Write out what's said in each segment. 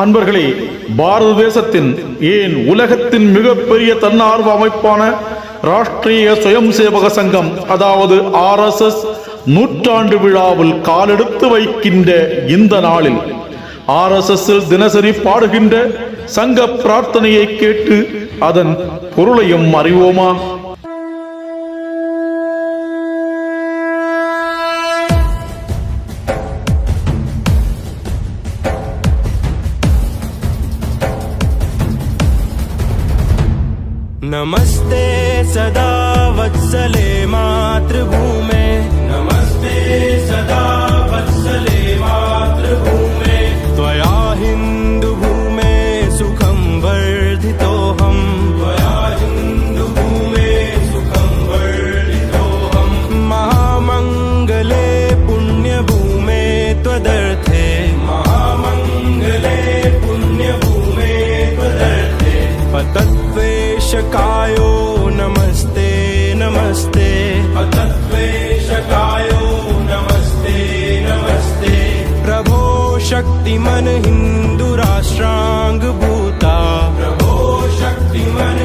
அன்பர்களே பாரத தேசத்தின் ஏன் உலகத்தின் மிகப்பெரிய தன்னார்வ அமைப்பான ராஷ்டிரிய சுயம் சேவக சங்கம் அதாவது ஆர்எஸ்எஸ் நூற்றாண்டு விழாவில் காலெடுத்து வைக்கின்ற இந்த நாளில் ஆர்எஸ்எஸ் தினசரி பாடுகின்ற சங்க பிரார்த்தனையை கேட்டு அதன் பொருளையும் அறிவோமா? नमस्ते सदा वत्सले मातृभूमे। नमस्ते सदा वत्सले मातृभूमे। त्वया हिन्दुभूमे सुखं वर्धितोऽहम्। त्वया हिन्दुभूमे सुखं वर्धितोऽहम्। महामङ्गले पुण्यभूमे त्वदर्थे। महामङ्गले पुण्यभूमे त्वदर्थे पतद्वेषकायो नमस्ते नमस्ते। पतद्वेषकायो नमस्ते नमस्ते। प्रभो शक्तिमन हिन्दुराष्ट्राङ्गभूता प्रभो शक्तिमन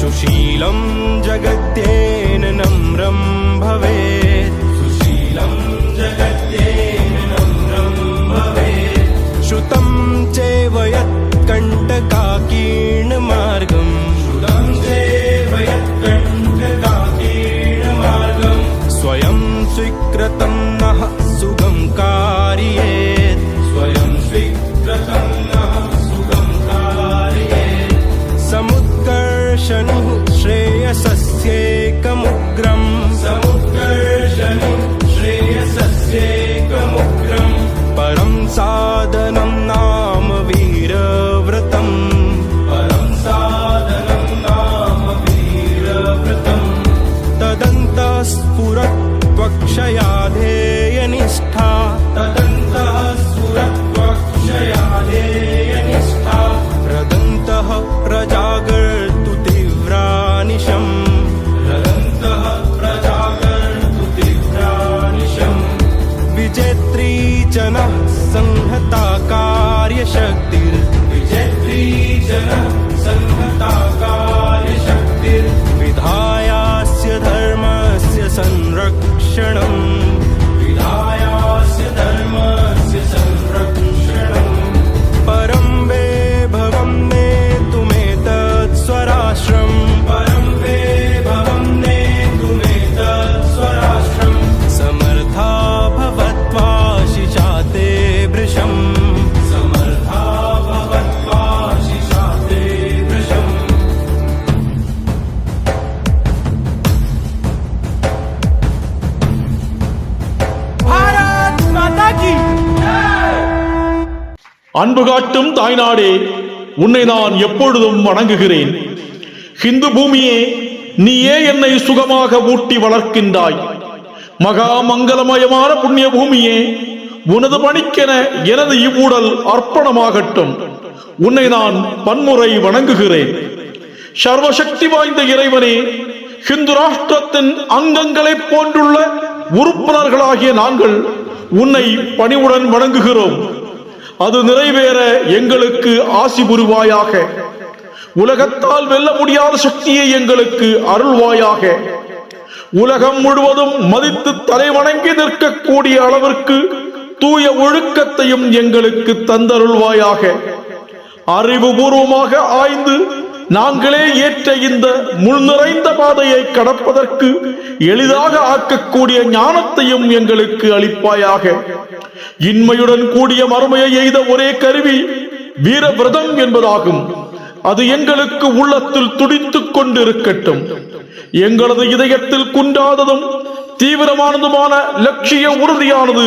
सुशीलं जगत्येन नम्रं भवेत् साधनं नाम वीरव्रतम् परं साधनं नाम वीरव्रतम् तदन्तः स्फुरत्वक्षयाधेयनिष्ठा तदन्तः संहता कार्यशक्तिर् विजेत्री जनः संहता कार्यशक्तिर्विधायास्य धर्मस्य संरक्षणम्। विधायास्य धर्मस्य அன்பு காட்டும் தாய்நாடே உன்னை நான் எப்பொழுதும் வணங்குகிறேன். ஹிந்து பூமியே நீயே என்னை சுகமாக ஊட்டி வளர்க்கின்றாய். மகா மங்களமயமான புண்ணிய பூமியே உனது பணிக்கென எனது இவ்வுடல் அர்ப்பணமாகட்டும். உன்னை நான் பன்முறை வணங்குகிறேன். சர்வசக்தி வாய்ந்த இறைவனே ஹிந்து ராஷ்டிரத்தின் அங்கங்களைப் போன்றுள்ள உறுப்பினர்களாகிய நாங்கள் உன்னை பணிவுடன் வணங்குகிறோம். அது நிறைவேற எங்களுக்கு ஆசி புரிவாயாக. உலகத்தால் வெல்ல முடியாத சக்தியை எங்களுக்கு அருள்வாயாக. உலகம் முழுவதும் மதித்து தலைவணங்கி நிற்கக்கூடிய அளவிற்கு தூய ஒழுக்கத்தையும் எங்களுக்கு தந்தருள்வாயாக. அறிவுபூர்வமாக ஆய்ந்து நாங்களே ஏற்ற இந்த முள் நிறைந்த பாதையை கடப்பதற்கு எளிதாக ஆக்கக்கூடிய ஞானத்தையும் எங்களுக்கு அளிப்பாயாக. இன்மையுடன் கூடிய மறுமையை எய்த ஒரே கருவி வீரவிரதம் என்பதாகும். அது எங்களுக்கு உள்ளத்தில் துடித்துக் கொண்டிருக்கட்டும். எங்களது இதயத்தில் குன்றாததும் தீவிரமானதுமான லட்சிய உறுதியானது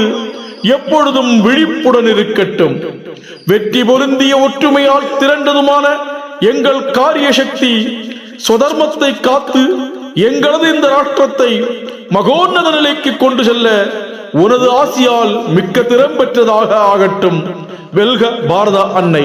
எப்பொழுதும் விழிப்புடன் இருக்கட்டும். வெற்றி பொருந்திய ஒற்றுமையால் திரண்டதுமான எங்கள் காரிய சக்தி சுதர்மத்தை காத்து எங்களது இந்த ராஷ்டிரத்தை மகோன்னத நிலைக்கு கொண்டு செல்ல உனது ஆசியால் மிக்க திறம் பெற்றதாக ஆகட்டும். வெல்க பாரத அன்னை.